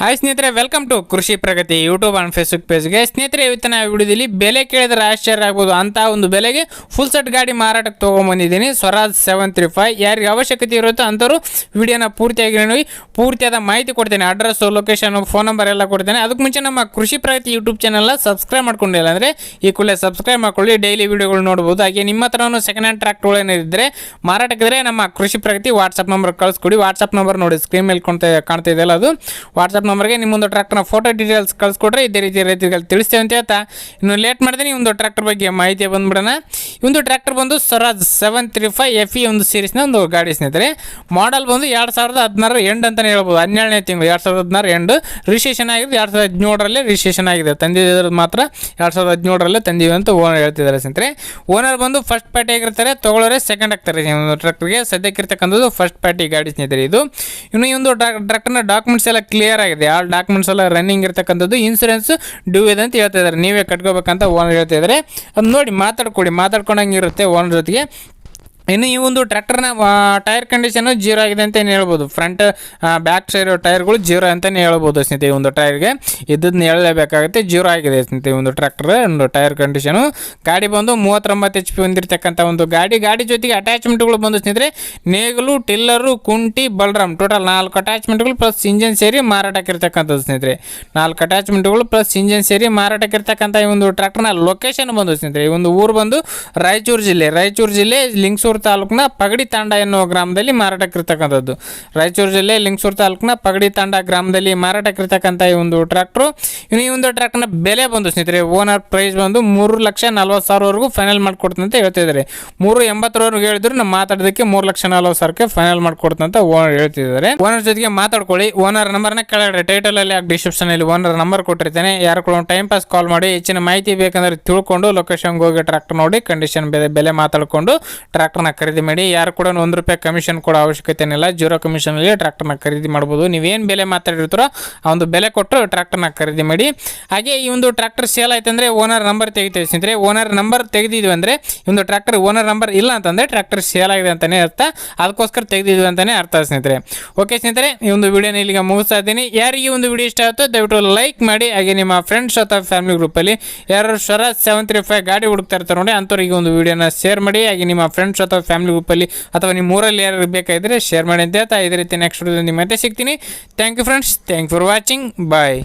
Hi ಸ್ನೇಹಿತರೆ welcome to Krishi Pragati YouTube and Facebook ಪೇಜ್ಗೆ ಸ್ನೇಹಿತರೆ, ಇವತ್ತಿನ ವಿಡಿಯೋದಲ್ಲಿ ಬೆಲೆ ಕೇಳಿದರೆ ಆಶ್ಚರ್ಯ ಆಗ್ಬೋದು ಅಂತ ಒಂದು ಬೆಲೆಗೆ ಫುಲ್ ಸೆಟ್ ಗಾಡಿ ಮಾರಾಟಕ್ಕೆ ತೊಗೊಂಬಂದಿದ್ದೀನಿ ಸ್ವರಾಜ್ ಸೆವೆನ್ ತ್ರೀ ಫೈವ್ ಯಾರಿಗೆ ಅವಶ್ಯಕತೆ ಇರುತ್ತೋ ಅಂಥವ್ರು ವಿಡಿಯೋನ ಪೂರ್ತಿಯಾಗಿ ನೋಡಿ. ಪೂರ್ತಿಯಾದ ಮಾಹಿತಿ ಕೊಡ್ತೇನೆ. ಅಡ್ರೆಸ್ಸು ಲೊಕೇಶನು ಫೋನ್ ನಂಬರ್ ಎಲ್ಲ ಕೊಡ್ತೇನೆ. ಅದಕ್ಕೆ ಮುಂಚೆ ನಮ್ಮ ಕೃಷಿ ಪ್ರಗತಿ ಯೂಟ್ಯೂಬ್ ಚಾನಲ್ನ ಸಬ್ಸ್ಕ್ರೈಬ್ ಮಾಡ್ಕೊಂಡಿಲ್ಲ ಅಂದರೆ ಈ ಕೂಡಲೇ ಸಬ್ಸ್ಕ್ರೈಬ್ ಮಾಡ್ಕೊಳ್ಳಿ. ಡೈಲಿ ವಿಡಿಯೋಗಳು ನೋಡ್ಬೋದು. ಹಾಗೆ ನಿಮ್ಮ ಹತ್ರನೂ ಸೆಕೆಂಡ್ ಹ್ಯಾಂಡ್ ಟ್ರ್ಯಾಕ್ಟರ್ಗಳು ಏನಿದ್ದರೆ ಮಾರಾಟಕ್ಕಿದ್ರೆ ನಮ್ಮ ಕೃಷಿ ಪ್ರಗತಿ ವಾಟ್ಸಪ್ ನಂಬರ್ ಕಳಿಸ್ಕೊಡಿ. ವಾಟ್ಸಪ್ ನಂಬರ್ ನೋಡಿ ಸ್ಕ್ರೀನ್ ಮೇಲೆ ಕಾಣ್ತಾ ಇದೆಯಲ್ಲ ಅದು. ವಾಟ್ಸಪ್ ನಂಬರ್ಗೆ ನಿಮ್ಮೊಂದು ಟ್ರ್ಯಾಕ್ಟರ್ನ ಫೋಟೋ ಡೀಟೇಲ್ಸ್ ಕಳಿಸ್ಕೊಡ್ರೆ, ಇದೇ ರೀತಿ ರೈತರಿಗೆ ತಿಳಿಸ್ತೇವೆ ಅಂತ ಹೇಳ್ತಾ. ಇನ್ನು ಲೇಟ್ ಮಾಡಿದ್ರೆ ಈ ಒಂದು ಟ್ರ್ಯಾಕ್ಟರ್ ಬಗ್ಗೆ ಮಾಹಿತಿ ಬಂದ್ಬಿಡೋಣ. ಈ ಟ್ರ್ಯಾಕ್ಟರ್ ಬಂದು Swaraj seven three five F E ಒಂದು ಸೀರೀಸ್ನ ಒಂದು ಗಾಡಿ ಸ್ನೇಹಿತರೆ. ಮಾಡಲ್ ಬಂದು ಎರಡು ಸಾವಿರದ ಹದಿನಾರು ಎಂಡ್ ಅಂತಲೇ ಹೇಳ್ಬೋದು. ಹನ್ನೆರಡನೇ ತಿಂಗಳು, ಎರಡು ಸಾವಿರದ ಹದಿನಾರು ಎಂಡ್ ರಿಜಿಸ್ಟ್ರೇಷನ್ ಆಗಿದೆ, ಎರಡು ಸಾವಿರದ ಹದಿನೇಳರಲ್ಲಿ ರಿಜಿಸ್ಟ್ರೇಷನ್ ಆಗಿದೆ. ತಂದಿದ್ದರು ಮಾತ್ರ ಎರಡು ಸಾವಿರದ ಹದಿನೇಳರಲ್ಲೇ ತಂದೀವಿ ಅಂತ ಓನರ್ ಹೇಳ್ತಿದ್ದಾರೆ ಸ್ನೇಹಿತರೆ. ಓನರ್ ಬಂದು ಫಸ್ಟ್ ಪಾರ್ಟಿ ಆಗಿರ್ತಾರೆ ತೊಗೊಳೋರೆ ಸೆಕೆಂಡ್ ಆಗ್ತಾರೆ ಟ್ರ್ಯಾಕ್ಟರ್ಗೆ ಸದ್ಯಕ್ಕಿರ್ತಕ್ಕಂಥದ್ದು ಫಸ್ಟ್ ಪಾರ್ಟಿ ಗಾಡಿ ಸ್ನೇಹಿತರೆ ಇದು. ಇನ್ನು ಈ ಒಂದು ಟ್ರ್ಯಾಕ್ಟರ್ನ ಡಾಕ್ಯುಮೆಂಟ್ಸ್ ಎಲ್ಲ ಕ್ಲಿಯರ್ ಆಗಿದೆ. ಆ ಡಾಕ್ಯುಮೆಂಟ್ಸ್ ಎಲ್ಲ ರನ್ನಿಂಗ್ ಇರ್ತಕ್ಕಂಥದ್ದು. ಇನ್ಸೂರೆನ್ಸ್ ಡ್ಯೂ ಇದೆ ಅಂತ ಹೇಳ್ತಾ ಇದ್ದಾರೆ. ನೀವೇ ಕಟ್ಕೋಬೇಕಂತ ಓನರ್ ಹೇಳ್ತಾ ಇದ್ದಾರೆ. ಅದು ನೋಡಿ ಮಾತಾಡ್ಕೊಡಿ. ಮಾತಾಡ್ಕೊಂಡಂಗೆ ಇರುತ್ತೆ ಓನರ್ ಜೊತೆಗೆ. ಇನ್ನು ಈ ಒಂದು ಟ್ರ್ಯಾಕ್ಟರ್ನ ಟೈರ್ ಕಂಡೀಷನು ಜೀರೋ ಆಗಿದೆ ಅಂತ ಏನು ಹೇಳ್ಬೋದು. ಫ್ರಂಟ್ ಬ್ಯಾಕ್ ಸೈಡ್ ಟೈರ್ಗಳು ಜೀರೋ ಅಂತಲೇ ಹೇಳ್ಬೋದು ಸ್ನೇಹಿತರೆ ಈ ಒಂದು ಟೈರ್ಗೆ. ಇದ್ದದನ್ನ ಹೇಳಲೇಬೇಕಾಗುತ್ತೆ, ಜೀರೋ ಆಗಿದೆ ಸ್ನೇಹಿತರೆ ಈ ಒಂದು ಟ್ರ್ಯಾಕ್ಟರ್, ಒಂದು ಟೈರ್ ಕಂಡೀಷನು. ಗಾಡಿ ಬಂದು ಮೂವತ್ತೊಂಬತ್ತು ಎಚ್ ಪಿ ಹೊಂದಿರತಕ್ಕಂಥ ಒಂದು ಗಾಡಿ. ಗಾಡಿ ಜೊತೆಗೆ ಅಟ್ಯಾಚ್ಮೆಂಟ್ಗಳು ಬಂದು ಸ್ನೇಹಿತರೆ, ನೇಗಲು, ಟಿಲ್ಲರು, ಕುಂಟಿ, ಬಲರಾಮ್. ಟೋಟಲ್ ನಾಲ್ಕು ಅಟ್ಯಾಚ್ಮೆಂಟ್ಗಳು ಪ್ಲಸ್ ಇಂಜನ್ ಸೇರಿ ಮಾರಾಟಕ್ಕಿರ್ತಕ್ಕಂಥದ್ದು ಸ್ನೇಹಿತರೆ. ನಾಲ್ಕು ಅಟ್ಯಾಚ್ಮೆಂಟ್ಗಳು ಪ್ಲಸ್ ಇಂಜನ್ ಸೇರಿ ಮಾರಾಟಕ್ಕಿರ್ತಕ್ಕಂಥ ಈ ಒಂದು ಟ್ರ್ಯಾಕ್ಟರ್ನ ಲೊಕೇಶನ್ ಬಂದು ಸ್ನೇಹಿತರೆ, ಈ ಒಂದು ಊರು ಬಂದು ರಾಯಚೂರು ಜಿಲ್ಲೆ. ರಾಯಚೂರು ಜಿಲ್ಲೆ, ಲಿಂಗಸೂರು ತಾಲೂಕಿನ ಪಗಡಿ ತಾಂಡ ಎನ್ನುವ ಗ್ರಾಮದಲ್ಲಿ ಮಾರಾಟಕ್ಕಿರ್ತಕ್ಕಂಥದ್ದು ರಾಯಚೂರು ಜಿಲ್ಲೆ ಲಿಂಗಸೂರು ತಾಲೂಕಿನ ಪಗಡಿ ತಾಂಡ ಗ್ರಾಮದಲ್ಲಿ ಮಾರಾಟಕ್ಕಿರ್ತಕ್ಕಂಥ ಈ ಒಂದು ಟ್ರ್ಯಾಕ್ಟ್ರು. ಇನ್ನು ಈ ಒಂದು ಟ್ರ್ಯಾಕ್ಟರ್ನ ಬೆಲೆ ಬಂದು ಸ್ನೇಹಿತರೆ, ಓನರ್ ಪ್ರೈಸ್ ಬಂದು ಮೂರು ಲಕ್ಷ ನಲ್ವತ್ತು ಸಾವಿರವರೆಗೂ ಫೈನಲ್ ಮಾಡ್ಕೊಡ್ತಂತ ಹೇಳ್ತಿದ್ದಾರೆ. ಮೂರು ಎಂಬತ್ತರವರೆಗೂ ಹೇಳಿದ್ರು ನಾವು ಮಾತಾಡೋದಕ್ಕೆ ಮೂರು ಲಕ್ಷ ನಲ್ವತ್ತು ಸಾವಿರಕ್ಕೆ ಫೈನಲ್ ಮಾಡ್ಕೊಡ್ತಂತ ಓನರ್ ಹೇಳ್ತಿದ್ದಾರೆ. ಓನರ್ ಜೊತೆಗೆ ಮಾತಾಡ್ಕೊಳ್ಳಿ, ಓನರ್ ನಂಬರ್ನ ಕೆಳಗಡೆ ಟೈಟಲ್ ಅಲ್ಲಿ ಡಿಸ್ಕ್ರಿಪ್ಷನ್ ಅಲ್ಲಿ ಓನರ್ ನಂಬರ್ ಕೊಟ್ಟಿರ್ತೇನೆ. ಯಾರು ಕೂಡ ಟೈಮ್ ಪಾಸ್ ಕಾಲ್ ಮಾಡಿ, ಹೆಚ್ಚಿನ ಮಾಹಿತಿ ಬೇಕಂದ್ರೆ ತಿಳ್ಕೊಂಡು ಲೊಕೇಶನ್ಗೆ ಹೋಗಿ ಟ್ರ್ಯಾಕ್ಟರ್ ನೋಡಿ ಕಂಡೀಷನ್ ಬೆಲೆ ಮಾತಾಡಿಕೊಂಡು ಮಾತಾಡ್ಕೊಂಡು ಟ್ರ್ಯಾಕ್ಟರ್ನ ಖರೀದಿ ಮಾಡಿ, ಯಾರು ಕೂಡ ಒಂದು ರೂಪಾಯಿ ಕಮಿಷನ್ ಕೊಡೋ ಅವಶ್ಯಕತೆ ಏನಿಲ್ಲ ಜೀರೋ ಕಮಿಷನಲ್ಲಿ ಟ್ರ್ಯಾಕ್ಟರ್ನ ಖರೀದಿ ಮಾಡ್ಬೋದು. ನೀವೇನು ಬೆಲೆ ಮಾತಾಡಿರ್ತೀರೋ ಆ ಒಂದು ಬೆಲೆ ಕೊಟ್ಟು ಟ್ರ್ಯಾಕ್ಟರ್ನ ಖರೀದಿ ಮಾಡಿ. ಹಾಗೆ ಈ ಒಂದು ಟ್ರ್ಯಾಕ್ಟರ್ ಸೇಲ್ ಆಯ್ತು ಅಂದರೆ ಓನರ್ ನಂಬರ್ ತೆಗಿತೀವಿ ಸ್ನೇಹಿತರೆ. ಓನರ್ ನಂಬರ್ ತೆಗೆದಿದ್ವಿ ಅಂದರೆ ಒಂದು ಟ್ರ್ಯಾಕ್ಟರ್ ಓನರ್ ನಂಬರ್ ಇಲ್ಲ ಅಂತಂದರೆ ಟ್ರ್ಯಾಕ್ಟರ್ ಸೇಲ್ ಆಗಿದೆ ಅಂತಲೇ ಅರ್ಥ. ಅದಕ್ಕೋಸ್ಕರ ತೆಗೆದಿದ್ವಿ ಅಂತಲೇ ಅರ್ಥ ಸ್ನೇಹಿತರೆ. ಓಕೆ ಸ್ನೇಹಿತರೆ, ಈ ಒಂದು ವಿಡಿಯೋನ ಇಲ್ಲಿಗೆ ಮುಗಿಸ್ತಾ ಇದ್ದೀನಿ. ಯಾರಿಗೆ ಒಂದು ವಿಡಿಯೋ ಇಷ್ಟ ಆಯಿತು ದಯವಿಟ್ಟು ಲೈಕ್ ಮಾಡಿ. ಹಾಗೆ ನಿಮ್ಮ ಫ್ರೆಂಡ್ಸ್ ಅಥವಾ ಫ್ಯಾಮಿಲಿ ಗ್ರೂಪಲ್ಲಿ ಯಾರು ಸ್ವರಾಜ್ ಸೆವೆನ್ ತ್ರೀ ಫೈವ್ ಗಾಡಿ ಹುಡುಕ್ತಾ ಇರ್ತಾರೆ ನೋಡಿ, ಅಂಥವ್ರಿಗೆ ಒಂದು ವಿಡಿಯೋನ ಶೇರ್ ಮಾಡಿ. ಹಾಗೆ ನಿಮ್ಮ ಫ್ರೆಂಡ್ಸ್ ಅಥವಾ ಫ್ಯಾಮಿಲಿ ಗ್ರೂಪಲ್ಲಿ ಅಥವಾ ನಿಮ್ಮ ಊರಲ್ಲಿ ಯಾರು ಬೇಕಾದರೆ ಶೇರ್ ಮಾಡಿ ಅಂತ ಹೇಳ್ತಾ ಇದೇ ರೀತಿ ನೆಕ್ಸ್ಟ್ ನಿಮ್ಮ ಮತ್ತೆ ಸಿಗ್ತೀನಿ. Thank you friends thank for watching bye